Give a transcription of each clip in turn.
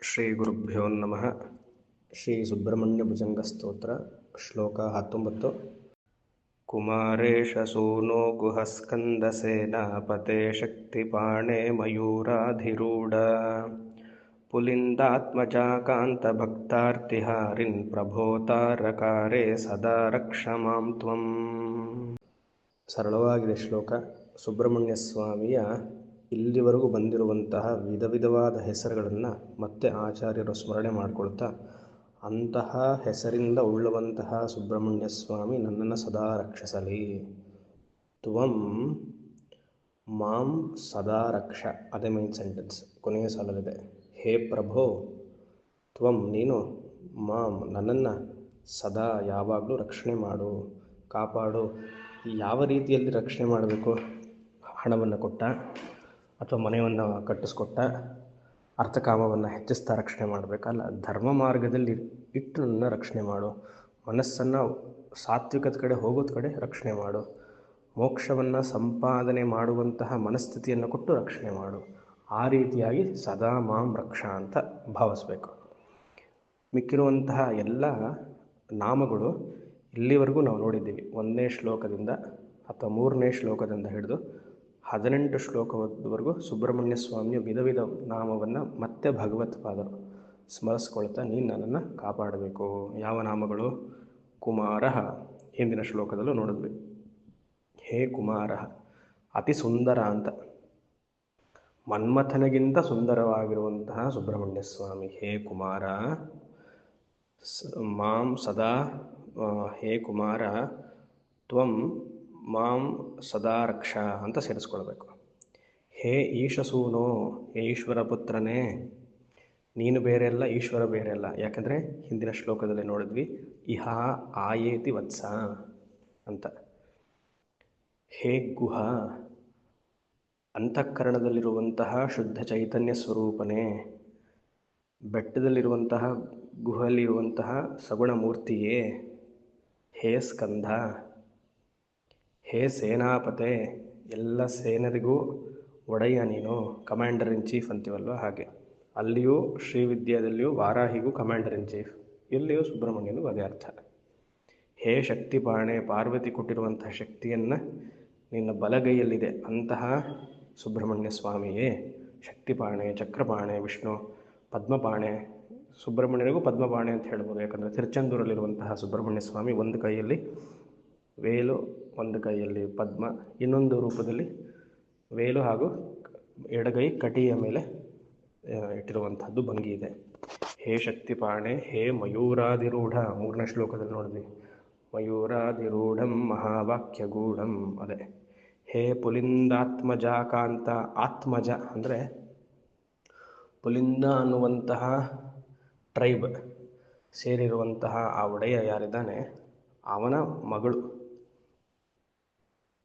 ಶ್ರೀ ಗುರುಭ್ಯೋ ನಮಃ. ಶ್ರೀ ಸುಬ್ರಹ್ಮಣ್ಯ ಭುಜಂಗ ಸ್ತೋತ್ರ, ಶ್ಲೋಕ ಹತ್ತೊಂಬತ್ತು. ಕುಮಾರೇಶ ಸೂನೋ ಗುಹಸ್ಕಂದ ಸೇನಾಪತೆ ಶಕ್ತಿಪಾಣೆ ಮಯೂರಾಧಿರೂಢ. ಪುಲಿಂದಾತ್ಮಜಾಕಾಂತ ಭಕ್ತಾರ್ತಿಹಾರಿನ್ ಪ್ರಭೋತಾರಕಾರೆ ಸದಾ ರಕ್ಷ ಮಾಂ ತ್ವಂ. ಸರಳವಾಗಿದೆ ಶ್ಲೋಕ. ಸುಬ್ರಹ್ಮಣ್ಯ ಸ್ವಾಮಿಯ ಇಲ್ಲಿವರೆಗೂ ಬಂದಿರುವಂತಹ ವಿಧ ವಿಧವಾದ ಹೆಸರುಗಳನ್ನು ಮತ್ತೆ ಆಚಾರ್ಯರು ಸ್ಮರಣೆ ಮಾಡಿಕೊಳ್ತಾ ಅಂತಹ ಹೆಸರಿಂದ ಉಳ್ಳುವಂತಹ ಸುಬ್ರಹ್ಮಣ್ಯ ಸ್ವಾಮಿ ನನ್ನನ್ನು ಸದಾ ರಕ್ಷಿಸಲಿ. ತ್ವಂ ಮಾಂ ಸದಾ ರಕ್ಷ. ಅದೇ ಮೈನ್ ಸೆಂಟೆನ್ಸ್ ಕೊನೆಯ ಸಾಲಲ್ಲಿದೆ. ಹೇ ಪ್ರಭೋ, ತ್ವಂ ನೀನು ಮಾಂ ನನ್ನನ್ನು ಸದಾ ಯಾವಾಗಲೂ ರಕ್ಷಣೆ ಮಾಡು, ಕಾಪಾಡು. ಯಾವ ರೀತಿಯಲ್ಲಿ ರಕ್ಷಣೆ ಮಾಡಬೇಕು? ಹಣವನ್ನು ಕೊಟ್ಟ? ಅಥವಾ ಮನೆಯನ್ನು ಕಟ್ಟಿಸ್ಕೊಟ್ಟ ಅರ್ಥಕಾಮವನ್ನು ಹೆಚ್ಚಿಸ್ತಾ ರಕ್ಷಣೆ ಮಾಡಬೇಕಲ್ಲ ಧರ್ಮ ಮಾರ್ಗದಲ್ಲಿ ಇಟ್ಟು ನನ್ನ ರಕ್ಷಣೆ ಮಾಡು. ಮನಸ್ಸನ್ನು ಸಾತ್ವಿಕದ ಕಡೆ ಹೋಗೋದ ಕಡೆ ರಕ್ಷಣೆ ಮಾಡು. ಮೋಕ್ಷವನ್ನು ಸಂಪಾದನೆ ಮಾಡುವಂತಹ ಮನಸ್ಥಿತಿಯನ್ನು ಕೊಟ್ಟು ರಕ್ಷಣೆ ಮಾಡು. ಆ ರೀತಿಯಾಗಿ ಸದಾ ಮಾಂ ರಕ್ಷಾ ಅಂತ ಭಾವಿಸ್ಬೇಕು. ಮಿಕ್ಕಿರುವಂತಹ ಎಲ್ಲ ನಾಮಗಳು ಇಲ್ಲಿವರೆಗೂ ನಾವು ನೋಡಿದ್ದೀವಿ. ಒಂದನೇ ಶ್ಲೋಕದಿಂದ ಅಥವಾ ಮೂರನೇ ಶ್ಲೋಕದಿಂದ ಹಿಡಿದು ಹದಿನೆಂಟು ಶ್ಲೋಕದವರೆಗೂ ಸುಬ್ರಹ್ಮಣ್ಯ ಸ್ವಾಮಿಯ ವಿಧ ವಿಧ ನಾಮವನ್ನು ಮತ್ತೆ ಭಗವತ್ಪಾದರು ಸ್ಮರಿಸ್ಕೊಳ್ತಾ ನೀನು ನನ್ನನ್ನು ಕಾಪಾಡಬೇಕು. ಯಾವ ನಾಮಗಳು? ಕುಮಾರ. ಹಿಂದಿನ ಶ್ಲೋಕದಲ್ಲೂ ನೋಡಿದ್ವಿ. ಹೇ ಕುಮಾರ, ಅತಿ ಸುಂದರ ಅಂತ. ಮನ್ಮಥನಿಗಿಂತ ಸುಂದರವಾಗಿರುವಂತಹ ಸುಬ್ರಹ್ಮಣ್ಯ ಸ್ವಾಮಿ, ಹೇ ಕುಮಾರ. ಮಾಂ ಸದಾ ಹೇ ಕುಮಾರ. ತ್ವಂ ಮಾಂ ಸದಾ ರಕ್ಷ ಅಂತ ಸೇರಿಸ್ಕೊಳ್ಬೇಕು. ಹೇ ಈಶಸೂನೋ ಹೇ ಈಶ್ವರ ಪುತ್ರನೇ, ನೀನು ಬೇರೆ ಅಲ್ಲ ಈಶ್ವರ ಬೇರೆ ಅಲ್ಲ ಯಾಕಂದರೆ ಹಿಂದಿನ ಶ್ಲೋಕದಲ್ಲಿ ನೋಡಿದ್ವಿ, ಇಹ ಆಯೇತಿ ವತ್ಸ ಅಂತ. ಹೇ ಗುಹ, ಅಂತಃಕರಣದಲ್ಲಿರುವಂತಹ ಶುದ್ಧ ಚೈತನ್ಯ ಸ್ವರೂಪನೇ, ಬೆಟ್ಟದಲ್ಲಿರುವಂತಹ ಗುಹಲಿರುವಂತಹ ಸಗುಣ ಮೂರ್ತಿಯೇ, ಹೇ ಸ್ಕಂಧ. ಹೇ ಸೇನಾಪತೆ, ಎಲ್ಲ ಸೇನರಿಗೂ ಒಡೆಯ ನೀನು, ಕಮಾಂಡರ್ ಇನ್ ಚೀಫ್ ಅಂತೀವಲ್ವ ಹಾಗೆ. ಅಲ್ಲಿಯೂ ಶ್ರೀವಿದ್ಯಾದಲ್ಲಿಯೂ ವಾರಾಹಿಗೂ ಕಮಾಂಡರ್ ಇನ್ ಚೀಫ್. ಇಲ್ಲಿಯೂ ಸುಬ್ರಹ್ಮಣ್ಯನು ಅದೇ ಅರ್ಥ. ಹೇ ಶಕ್ತಿ ಶಕ್ತಿಪಾಣೆ, ಪಾರ್ವತಿ ಕೊಟ್ಟಿರುವಂತಹ ಶಕ್ತಿಯನ್ನು ನಿನ್ನ ಬಲಗೈಯಲ್ಲಿದೆ. ಅಂತಹ ಸುಬ್ರಹ್ಮಣ್ಯ ಸ್ವಾಮಿಯೇ, ಶಕ್ತಿಪಾಣೆ, ಚಕ್ರಪಾಣೆ, ವಿಷ್ಣು, ಪದ್ಮಪಾಣೆ ಸುಬ್ರಹ್ಮಣ್ಯನಿಗೂ ಪದ್ಮಪಾಣೆ ಅಂತ ಹೇಳ್ಬೋದು. ಯಾಕಂದರೆ ತಿರುಚಂದೂರಲ್ಲಿರುವಂತಹ ಸುಬ್ರಹ್ಮಣ್ಯ ಸ್ವಾಮಿ ಒಂದು ಕೈಯಲ್ಲಿ ವೇಲು ಒಂದು ಕೈಯಲ್ಲಿ ಪದ್ಮ, ಇನ್ನೊಂದು ರೂಪದಲ್ಲಿ ವೇಲು ಹಾಗೂ ಎಡಗೈ ಕಟಿಯ ಮೇಲೆ ಇಟ್ಟಿರುವಂಥದ್ದು ಭಂಗಿ ಇದೆ. ಹೇ ಶಕ್ತಿಪಾಣೆ, ಹೇ ಮಯೂರಾದಿರೂಢ, ಮೂರನೇ ಶ್ಲೋಕದಲ್ಲಿ ನೋಡಿದ್ವಿ. ಮಯೂರಾಧಿರೂಢಂ ಮಹಾವಾಕ್ಯಗೂಢಂ, ಅದೇ. ಹೇ ಪುಲಿಂದಾತ್ಮಜ ಕಾಂತ ಆತ್ಮಜ ಅಂದರೆ ಪುಲಿಂದ ಅನ್ನುವಂತಹ ಟ್ರೈಬ್, ಸೇರಿರುವಂತಹ ಆ ಒಡೆಯ ಯಾರಿದ್ದಾನೆ? ಅವನ ಮಗಳು.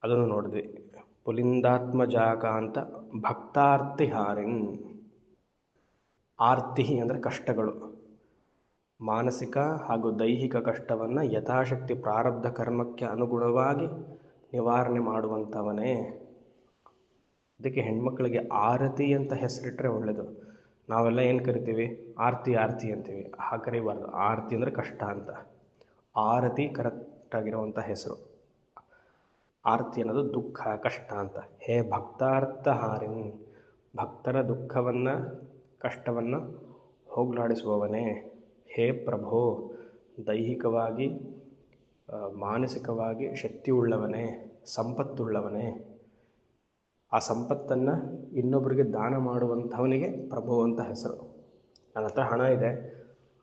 ಅದನ್ನು ನೋಡಿದ್ವಿ. ಪುಲಿಂದಾತ್ಮಜಾಕಾಂತ ಭಕ್ತಾರ್ತಿಹಾರಿನ್ ಆರ್ತಿ ಅಂದರೆ ಕಷ್ಟಗಳು. ಮಾನಸಿಕ ಹಾಗೂ ದೈಹಿಕ ಕಷ್ಟವನ್ನು ಯಥಾಶಕ್ತಿ ಪ್ರಾರಬ್ಧ ಕರ್ಮಕ್ಕೆ ಅನುಗುಣವಾಗಿ ನಿವಾರಣೆ ಮಾಡುವಂಥವನೇ. ಅದಕ್ಕೆ ಹೆಣ್ಮಕ್ಳಿಗೆ ಆರತಿ ಅಂತ ಹೆಸರಿಟ್ಟರೆ ಒಳ್ಳೆಯದು ನಾವೆಲ್ಲ ಏನು ಕರಿತೀವಿ? ಆರ್ತಿ ಆರ್ತಿ ಅಂತೀವಿ. ಆ ಕರಿಬಾರ್ದು. ಆರತಿ ಅಂದರೆ ಕಷ್ಟ ಅಂತ. ಆರತಿ ಕರೆಕ್ಟಾಗಿರುವಂಥ ಹೆಸರು. ಆರ್ತಿ ಅನ್ನೋದು ದುಃಖ, ಕಷ್ಟ ಅಂತ. ಹೇ ಭಕ್ತಾರ್ಥ ಹಾರಿನ್ ಭಕ್ತರ ದುಃಖವನ್ನು, ಕಷ್ಟವನ್ನು ಹೋಗಲಾಡಿಸುವವನೇ. ಹೇ ಪ್ರಭೋ, ದೈಹಿಕವಾಗಿ ಮಾನಸಿಕವಾಗಿ ಶಕ್ತಿಯುಳ್ಳವನೇ, ಸಂಪತ್ತುಳ್ಳವನೇ. ಆ ಸಂಪತ್ತನ್ನು ಇನ್ನೊಬ್ಬರಿಗೆ ದಾನ ಮಾಡುವಂಥವನಿಗೆ ಪ್ರಭು ಅಂತ ಹೆಸರು. ನನ್ನ ಹತ್ರ ಹಣ ಇದೆ.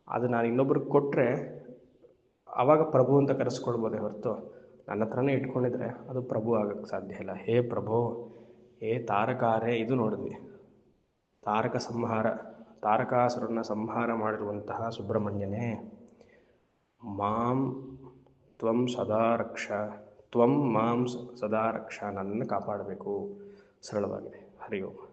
ಅದು ನಾನು ಇನ್ನೊಬ್ರಿಗೆ ಕೊಟ್ಟರೆ ಆವಾಗ ಪ್ರಭು ಅಂತ ಕರೆಸ್ಕೊಳ್ಬೋದೇ ಹೊರತು. ನನ್ನ ಹತ್ರನೇ ಇಟ್ಕೊಂಡಿದ್ರೆ ಅದು ಪ್ರಭು ಆಗಕ್ಕೆ ಸಾಧ್ಯ ಇಲ್ಲ. ಹೇ ಪ್ರಭೋ, ಹೇ ತಾರಕಾರೆ, ಇದು ನೋಡಿದ್ವಿ. ತಾರಕ ಸಂಹಾರ, ತಾರಕಾಸುರನ ಸಂಹಾರ ಮಾಡಿರುವಂತಹ ಸುಬ್ರಹ್ಮಣ್ಯನೇ, ಮಾಂ ತ್ವಂ ಸದಾ ರಕ್ಷ, ತ್ವಂ ಮಾಂ ಸದಾ ರಕ್ಷ ನನ್ನನ್ನು ಕಾಪಾಡಬೇಕು. ಸರಳವಾಗಿದೆ. ಹರಿ ಓಂ